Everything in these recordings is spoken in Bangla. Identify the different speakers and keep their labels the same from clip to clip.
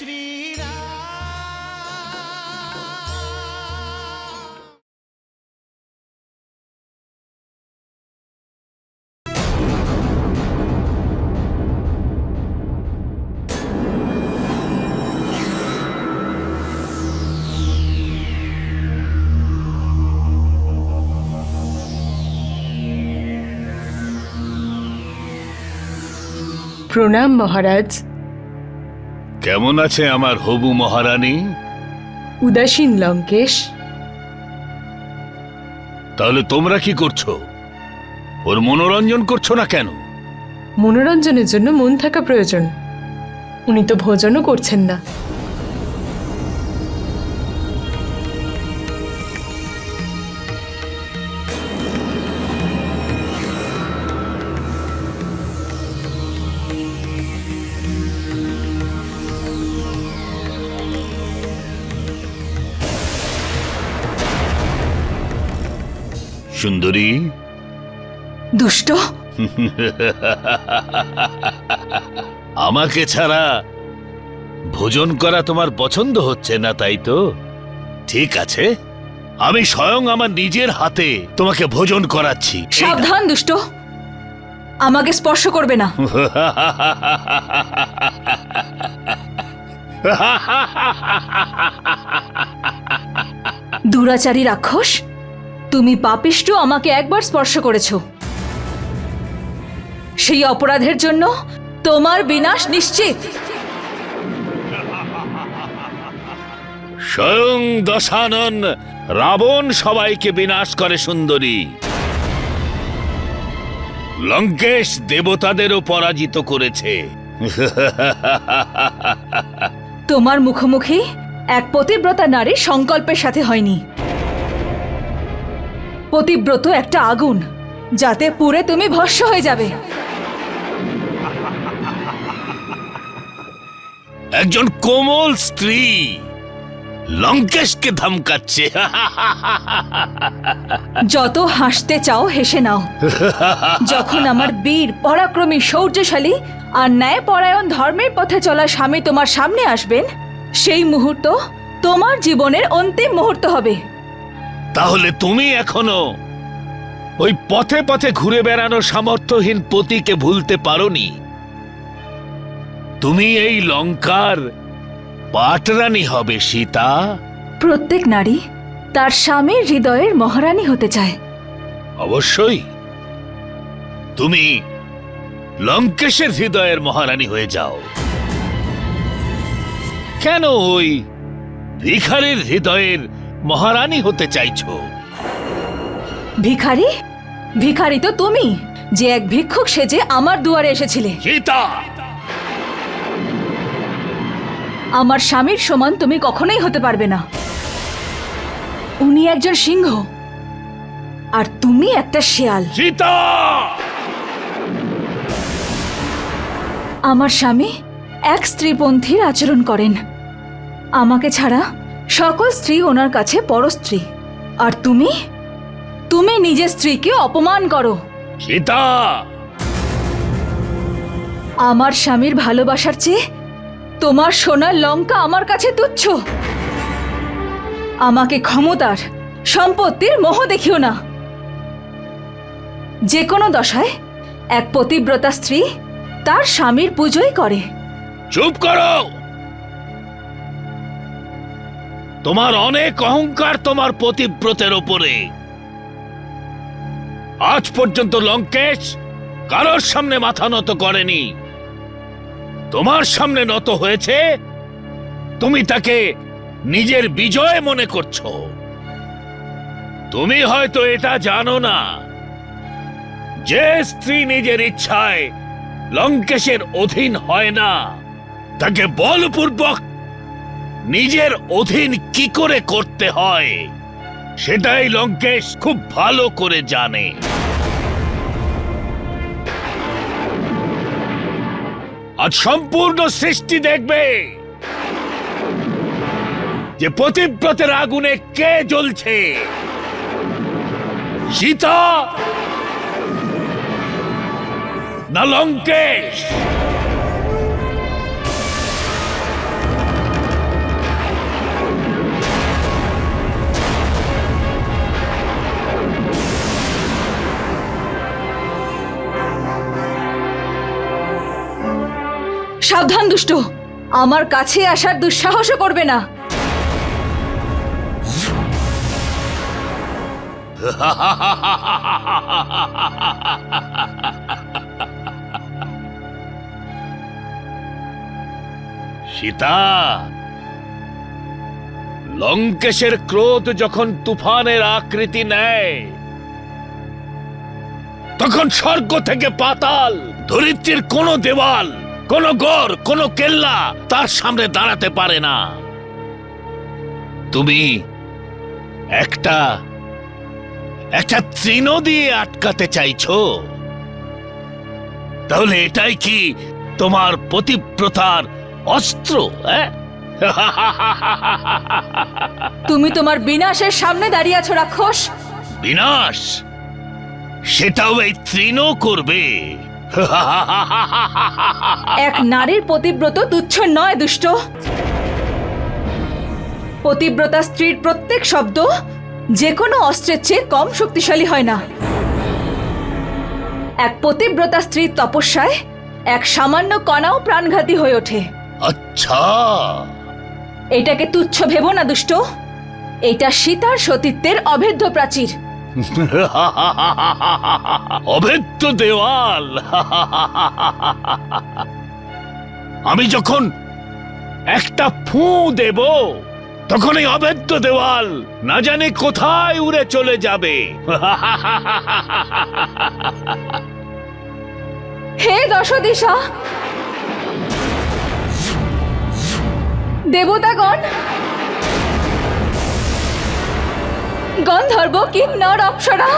Speaker 1: শ্রীরাম
Speaker 2: প্রণাম মহারাজ
Speaker 3: কেমন আছে আমার হবু মহারানী?
Speaker 2: উদাসীন লঙ্কেশ।
Speaker 3: তাহলে তোমরা কি করছ? ওর মনোরঞ্জন করছ না কেন?
Speaker 2: মনোরঞ্জনের জন্য মন থাকা প্রয়োজন। উনি তো ভোজনও করছেন না।
Speaker 3: সুন্দরী?
Speaker 4: দুষ্ট।
Speaker 3: আমাকে ছাড়া ভোজন করা তোমার পছন্দ হচ্ছে না তাই তো? ঠিক আছে আমি স্বয়ং আমার নিজের হাতে তোমাকে ভোজন করাচ্ছি।
Speaker 4: সাবধান দুষ্ট। আমাকে স্পর্শ করবে না। দুরাচারী রাক্ষস। তুমি পাপিষ্ট আমাকে একবার স্পর্শ করেছ। সেই অপরাধের জন্য তোমার বিনাশ নিশ্চিত।
Speaker 3: স্বয়ং দশানন রাবণ সবাইকে বিনাশ করে সুন্দরী। লঙ্কেশ দেবতাদেরও পরাজিত করেছে।
Speaker 4: তোমার মুখোমুখি এক পতিব্রতা নারী সংকল্পের সাথে হয়নি। পতিব্রত একটা আগুন যাতে পুড়ে তুমি ভস্য হয়ে যাবে।
Speaker 3: একজন কোমল স্ত্রী লঙ্কেশকে ধমকাচ্ছে।
Speaker 4: যত হাসতে চাও হেসে নাও। যখন আমার বীর পরাক্রমী শৌর্যশালী আর ন্যায় পরায়ণ ধর্মের পথে চলা স্বামী তোমার সামনে আসবেন সেই মুহূর্ত তোমার জীবনের অন্তিম মুহূর্ত হবে।
Speaker 3: তাহলে তুমি এখনও ওই পথে পথে ঘুরে বেড়ানো সামর্থ্যহীন পতিকে ভুলতে পারোনি? তুমি এই লঙ্কার পাটরানি হবে সীতা।
Speaker 4: প্রত্যেক নারী তার স্বামীর হৃদয়ের মহারানী হতে চায়।
Speaker 3: অবশ্যই। তুমি লঙ্কেশের হৃদয়ের মহারানী হয়ে যাও। কেন ওই ভিখারির হৃদয়ের মহারানী হতে চাইছো।
Speaker 4: ভিখারি? ভিখারি তো তুমি। যে এক ভিক্ষুক সেজে আমার দুয়ারে এসেছিলে।
Speaker 3: সীতা!
Speaker 4: আমার স্বামীর সমান তুমি কখনোই হতে পারবে না। উনি একজন সিংহ। আর তুমি একটা শেয়াল।
Speaker 3: সীতা!
Speaker 4: আমার স্বামী এক স্ত্রীপন্থীর আচরণ করেন। আমাকে ছাড়া সকল স্ত্রী ওনার কাছে পরস্ত্রী। আর তুমি? তুমি নিজের স্ত্রীকে অপমান করো।
Speaker 3: সীতা!
Speaker 4: আমার স্বামীর ভালোবাসার চেয়ে তোমার সোনার লঙ্কা আমার কাছে তুচ্ছ। আমাকে ক্ষমতার সম্পত্তির মোহ দেখিও না। যে কোনো দশায় এক পতিব্রতা স্ত্রী তার স্বামীর পুজোই করে।
Speaker 3: চুপ করো! তোমার অনেক অহংকার তোমার পতিব্রতের ওপরে আজ পর্যন্ত লঙ্কেশ কারোর সামনে মাথা নত করেনি। তোমার সামনে নত হয়েছে, তুমি তাকে নিজের বিজয় মনে করছ। তুমি হয়তো এটা জানো না, যে স্ত্রী নিজের ইচ্ছায় লঙ্কেশের অধীন হয় না, তাকে বলপূর্বক নিজের অধীন কি করে করতে হয়, সেটাই লঙ্কেশ খুব ভালো করে জানে। আজ সম্পূর্ণ সৃষ্টি দেখবে যে পতিব্রতের আগুনে কে জ্বলছে। সীতা না লঙ্কেশ।
Speaker 4: সাবধান, দুষ্ট। আমার কাছে আসার দুঃসাহসও করবে না।
Speaker 3: সীতা, লঙ্কেশের ক্রোধ যখন তুফানের আকৃতি নেয়, তখন স্বর্গ থেকে পাতাল, ধরিত্রীর কোনো দেওয়াল কোনো গড় কোনো কেল্লা তার সামনে দাঁড়াতে পারে না। তুমি একটা একটা তৃণ দিয়ে আটকাতে চাইছো? তাহলে এটাই কি তোমার পতিব্রতার অস্ত্র হ্যাঁ?
Speaker 4: তুমি তোমার বিনাশের সামনে দাঁড়িয়ে আছো রাক্ষস।
Speaker 3: বিনাশ? সেটাও এই তৃণ করবে।
Speaker 4: এক নারীর পতিব্রত তুচ্ছ নয় দুষ্ট। পতিব্রতা স্ত্রীর প্রত্যেক শব্দ যে কোনো অস্ত্রের চেয়ে কম শক্তিশালী হয় না। এক পতিব্রতা স্ত্রীর তপস্যায় এক সামান্য কণাও প্রাণঘাতী হয়ে ওঠে।
Speaker 3: আচ্ছা।
Speaker 4: এটাকে তুচ্ছ ভেবো না দুষ্ট। এটা সীতার সতীত্বের অভেদ্য প্রাচীর।
Speaker 3: অভেদ্য দেওয়াল। আমি যখন একটা ফু দেব, তখন এই অভেদ্য দেওয়াল না জানি কোথায় উড়ে চলে যাবে।
Speaker 4: হে দশদিশা! দেবতাগণ গন্ধর্ব কিন্নর অপ্সরা?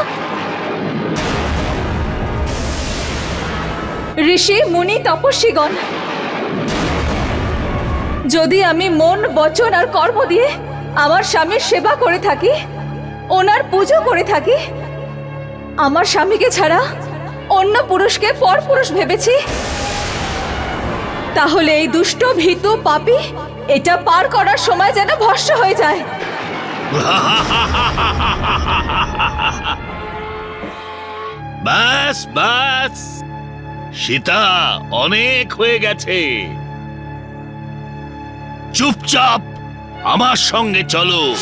Speaker 4: ঋষি, মুনি, তপস্বীগণ, যদি আমি মন, বচন আর কর্ম দিয়ে আমার স্বামীর সেবা করে থাকি, ওনার পুজো করে থাকি, আমার স্বামীকে ছাড়া অন্য পুরুষকে পর পুরুষ ভেবেছি, তাহলে এই দুষ্ট, ভীতু, পাপি এটা পার করার সময় যেন ভস্য হয়ে যায়।
Speaker 3: ব্যাস ব্যাস সীতা অনেক হয়ে গেছে। চুপচাপ আমার সঙ্গে চলো।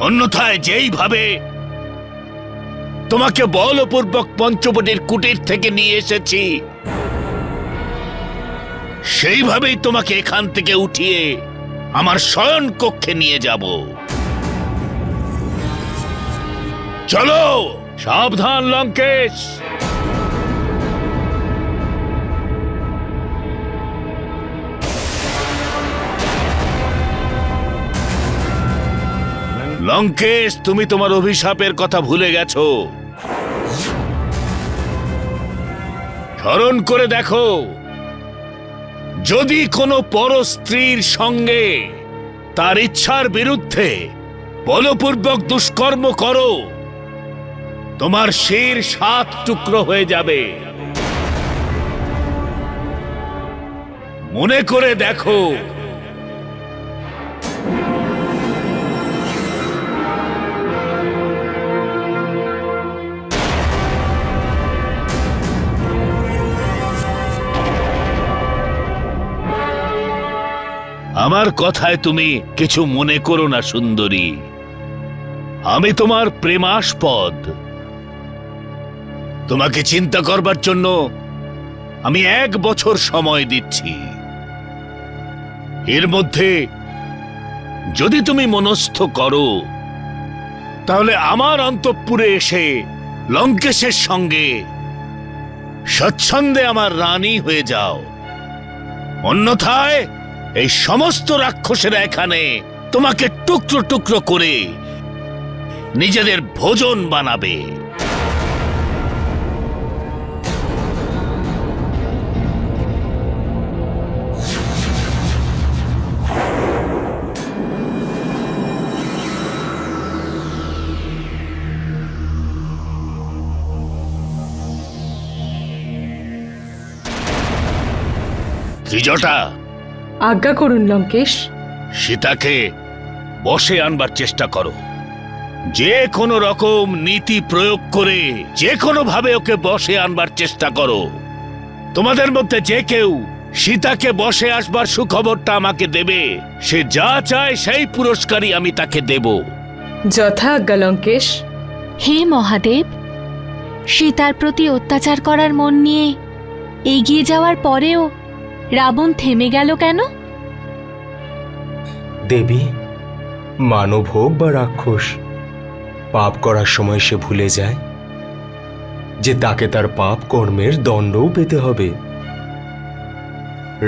Speaker 3: অন্যথায় যেইভাবে তোমাকে বলপূর্বক পঞ্চবটির কুটির থেকে নিয়ে এসেছি, সেইভাবেই তোমাকে এখান থেকে উঠিয়ে আমার শয়ন কক্ষে নিয়ে যাব। চলো, সাবধান, লঙ্কেশ। লঙ্কেশ, তুমি তোমার অভিশাপের কথা ভুলে গেছো। স্মরণ করে দেখো। যদি কোনো পর স্ত্রীর সঙ্গে তার ইচ্ছার বিরুদ্ধে বলপূর্বক দুষ্কর্ম করো, তোমার শির সাত টুকরো হয়ে যাবে। মনে করে দেখো আমার কথায় তুমি কিছু মনে করো না, সুন্দরী। আমি তোমার প্রেমাস্পদ। তোমাকে চিন্তা করবার জন্য আমি এক বছর সময় দিচ্ছি। এর মধ্যে যদি তুমি মনস্থ করো, তাহলে আমার অন্তঃপুরে এসে লঙ্কেশের সঙ্গে স্বচ্ছন্দে আমার রানী হয়ে যাও। অন্যথায় এই সমস্ত রাক্ষসেরা এখানে তোমাকে টুকরো টুকরো করে নিজেদের ভোজন বানাবে। ত্রিজটা
Speaker 2: আজ্ঞা করুন লঙ্কেশ।
Speaker 3: সীতাকে বসে আনবার চেষ্টা করো। যে কোনো রকম নীতি প্রয়োগ করে যে কোনো ভাবে ওকে বসে আনবার চেষ্টা করো। তোমাদের মধ্যে যে কেউ সীতাকে বসে আসবার সুখবরটা আমাকে দেবে সে যা চায় সেই পুরস্কারই আমি তাকে দেব।
Speaker 2: যথা আজ্ঞা লঙ্কেশ।
Speaker 5: হে মহাদেব সীতার প্রতি অত্যাচার করার মন নিয়ে এগিয়ে যাওয়ার পরেও রাবণ থেমে গেল কেন?
Speaker 6: দেবী মানব হোক বা রাক্ষস পাপ করার সময় সে ভুলে যায় যে তাকে তার পাপ কর্মের দণ্ডও পেতে হবে।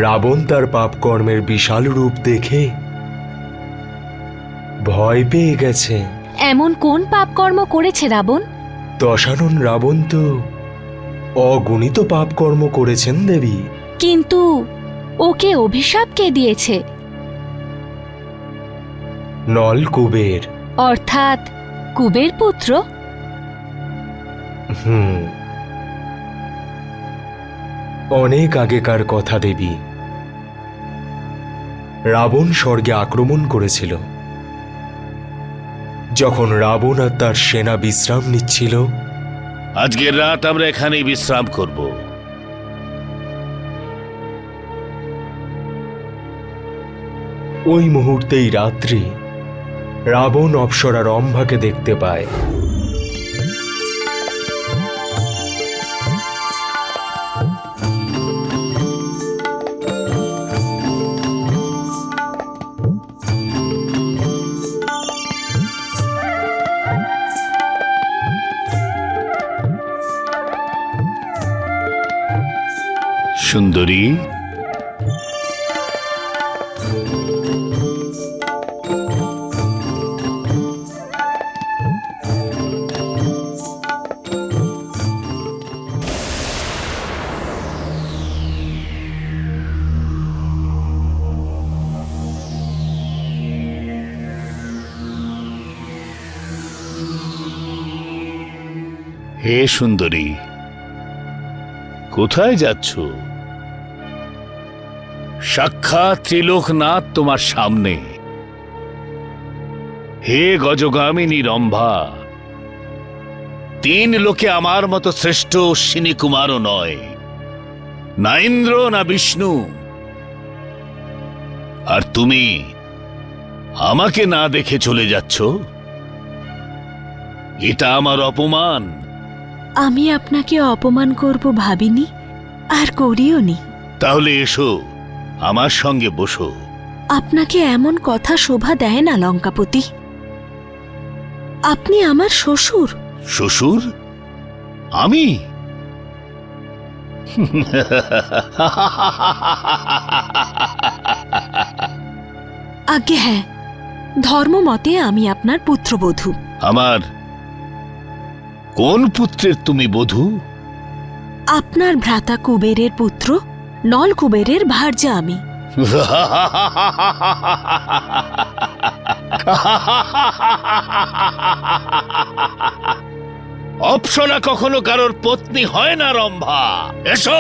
Speaker 6: রাবণ তার পাপ কর্মের বিশাল রূপ দেখে ভয় পেয়ে গেছে।
Speaker 5: এমন কোন পাপকর্ম করেছে রাবণ?
Speaker 6: দশানন রাবণ তো অগণিত পাপকর্ম করেছেন দেবী।
Speaker 5: কিন্তু ওকে অভিশাপ কে দিয়েছে?
Speaker 6: নল কুবের।
Speaker 5: অর্থাৎ কুবের পুত্র?
Speaker 6: হুম। অনেক আগেকার কথা দেবী। রাবণ স্বর্গে আক্রমণ করেছিল। যখন রাবণ আর তার সেনা বিশ্রাম নিচ্ছিল
Speaker 3: আজকের রাত আমরা এখানেই বিশ্রাম করব।
Speaker 6: ওই মুহূর্তেই রাত্রি রাবণ অপ্সরা রম্ভাকে দেখতে পায়।
Speaker 3: সুন্দরী সুন্দরী। কোথায় যাচ্ছ? সাক্ষাৎ ত্রিলোকনাথ তোমার সামনে। হে গজগামিনী রম্ভা, তিন লোকে আমার মতো শ্রেষ্ঠ অশ্বিনী কুমারও নয় না ইন্দ্র না বিষ্ণু। আর তুমি আমাকে না দেখে চলে যাচ্ছ? এটা আমার অপমান।
Speaker 5: আমি আপনাকে অপমান করব ভাবিনি আর করিও নি
Speaker 3: তাহলে এসো আমার সঙ্গে বসো।
Speaker 5: আপনাকে এমন কথা শোভা দেয় না লঙ্কাপতি। আপনি আমার শ্বশুর।
Speaker 3: শ্বশুর? আমি?
Speaker 5: আগে হ্যাঁ। ধর্মমতে আমি আপনার পুত্রবধূ।
Speaker 3: আমার কোন পুত্রের তুমি বধূ?
Speaker 5: আপনার ভ্রাতা কুবেরের পুত্র নল কুবেরের ভার্যা আমি।
Speaker 3: অপসরা কখনো কারোর পত্নী হয় না রম্ভা। এসো।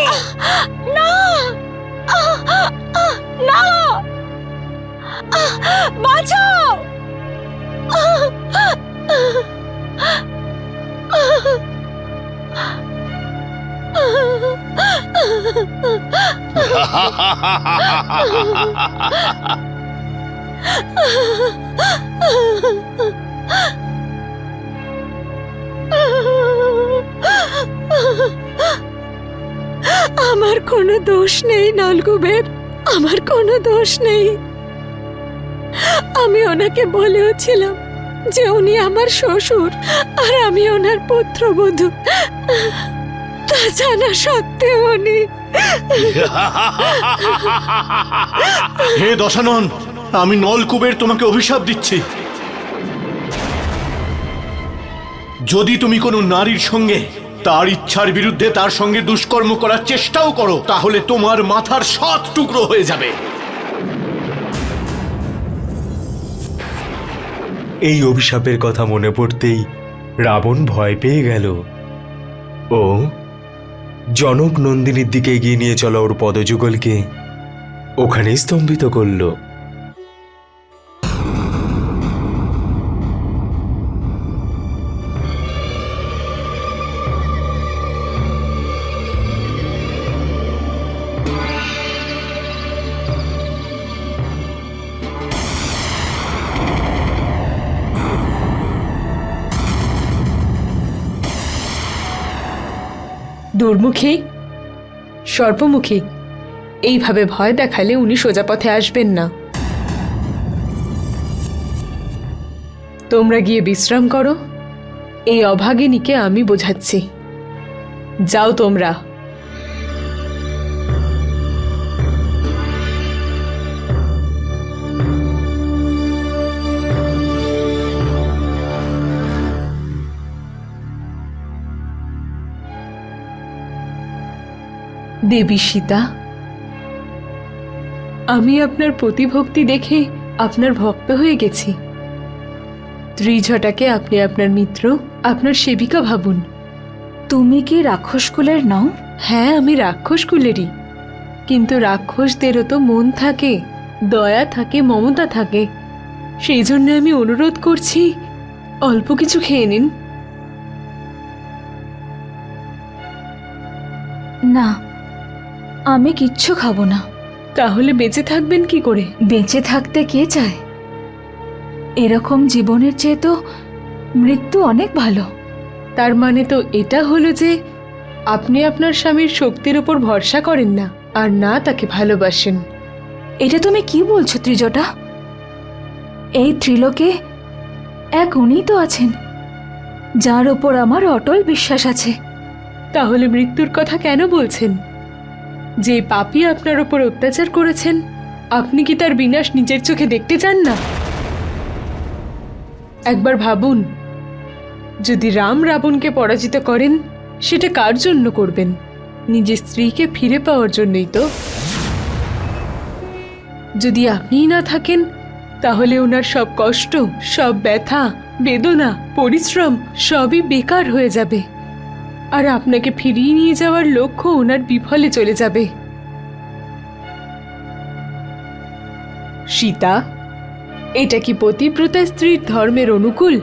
Speaker 5: না! না! বাঁচাও! আমার কোনো দোষ নেই নলকুবের আমার কোনো দোষ নেই। আমি ওনাকে বলেও ছিলাম যে উনি আমার শ্বশুর আর আমি ওনার পুত্রবধূ। তা জানা সত্ত্বেও উনি
Speaker 1: হে দশানন, আমি নলকূপের তোমাকে অভিশাপ দিচ্ছি। যদি তুমি কোনো নারীর সঙ্গে তার ইচ্ছার বিরুদ্ধে তার সঙ্গে দুষ্কর্ম করার চেষ্টাও করো, তাহলে তোমার মাথার সাত টুকরো হয়ে যাবে।
Speaker 6: এই অভিশাপের কথা মনে পড়তেই রাবণ ভয় পেয়ে গেল। ও জনক নন্দিনীর দিকে এগিয়ে নিয়ে চলা ওর পদযুগলকে ওখানেই স্তম্ভিত করল।
Speaker 2: দুর্মুখী সর্পমুখী। এইভাবে ভয় দেখালে উনি সোজা পথে আসবেন না। তোমরা গিয়ে বিশ্রাম করো। এই অভাগিনীকে আমি বোঝাচ্ছি। যাও তোমরা। দেবী সীতা। আমি আপনার প্রতিভক্তি দেখে আপনার ভক্ত হয়ে গেছি। ত্রিঝটাকে আপনি আপনার মিত্র আপনার সেবিকা ভাবুন।
Speaker 4: তুমি কি রাক্ষসকুলের নও?
Speaker 2: হ্যাঁ আমি রাক্ষস কুলেরই। কিন্তু রাক্ষসদেরও তো মন থাকে দয়া থাকে মমতা থাকে। সেই জন্য আমি অনুরোধ করছি অল্প কিছু খেয়ে নিন।
Speaker 4: না আমি কিচ্ছু খাব না।
Speaker 2: তাহলে বেঁচে থাকবেন কি করে?
Speaker 4: বেঁচে থাকতে কে চায়? এরকম জীবনের চেয়ে তো মৃত্যু অনেক ভালো।
Speaker 2: তার মানে তো এটা হলো যে আপনি আপনার স্বামীর শক্তির উপর ভরসা করেন না আর না তাকে ভালোবাসেন।
Speaker 4: এটা তুমি কি বলছো ত্রিজটা? এই ত্রিলোকে এক উনিই তো আছেন যার ওপর আমার অটল বিশ্বাস আছে।
Speaker 2: তাহলে মৃত্যুর কথা কেন বলছেন? যে পাপী আপনার ওপর অত্যাচার করেছেন, আপনি কি তার বিনাশ নিজের চোখে দেখতে চান না? একবার ভাবুন, যদি রাম রাবণকে পরাজিত করেন, সেটা কার জন্য করবেন? নিজের স্ত্রীকে ফিরে পাওয়ার জন্যই তো। যদি আপনিই না থাকেন, তাহলে ওনার সব কষ্ট, সব ব্যথা, বেদনা, পরিশ্রম, সবই বেকার হয়ে যাবে। আর আপনাকে ফিরিয়ে নিয়ে যাওয়ার লক্ষ্য ওনার বিফলে চলে যাবে। সীতা, এটা কি পতিব্রতা স্ত্রীর ধর্মের অনুকূল?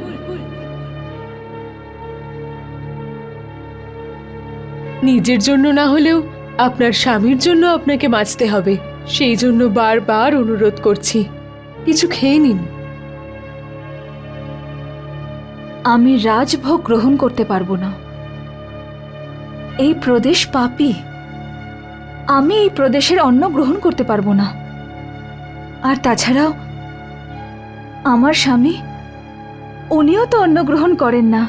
Speaker 2: নিজের জন্য না হলেও আপনার স্বামীর জন্য আপনাকে বাঁচতে হবে। সেই জন্য বারবার অনুরোধ করছি। কিছু খেয়ে নিন।
Speaker 4: আমি রাজভোগ গ্রহণ করতে পারব না। এই প্রদেশ পাপী। আমি এই প্রদেশের অন্ন গ্রহণ করতে পারব না। আর তাছাড়াও আমার স্বামী উনিও তো অন্ন গ্রহণ করেন না।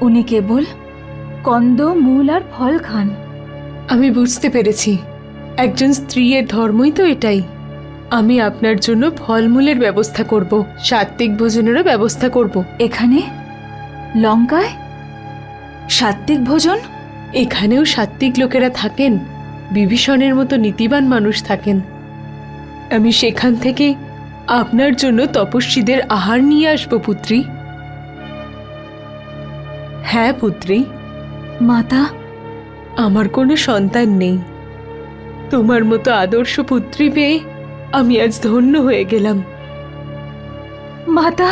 Speaker 4: উনি কেবল কন্দ মূল আর ফল খান।
Speaker 2: আমি বুঝতে পেরেছি। একজন স্ত্রীর ধর্মই তো এটাই। আমি আপনার জন্য ফলমূলের ব্যবস্থা করব সাত্ত্বিক ভোজনেরও ব্যবস্থা করব।
Speaker 4: এখানে লঙ্কায় সাত্ত্বিক ভোজন?
Speaker 2: এখানেও সাত্ত্বিক লোকেরা থাকেন বিভীষণের মতো নীতিবান মানুষ থাকেন। আমি সেখান থেকে আপনার জন্য তপস্বীদের আহার নিয়ে আসব পুত্রী। হ্যাঁ পুত্রী।
Speaker 4: মাতা।
Speaker 2: আমার কোনো সন্তান নেই। তোমার মতো আদর্শ পুত্রী পেয়ে আমি আজ ধন্য হয়ে গেলাম।
Speaker 4: মাতা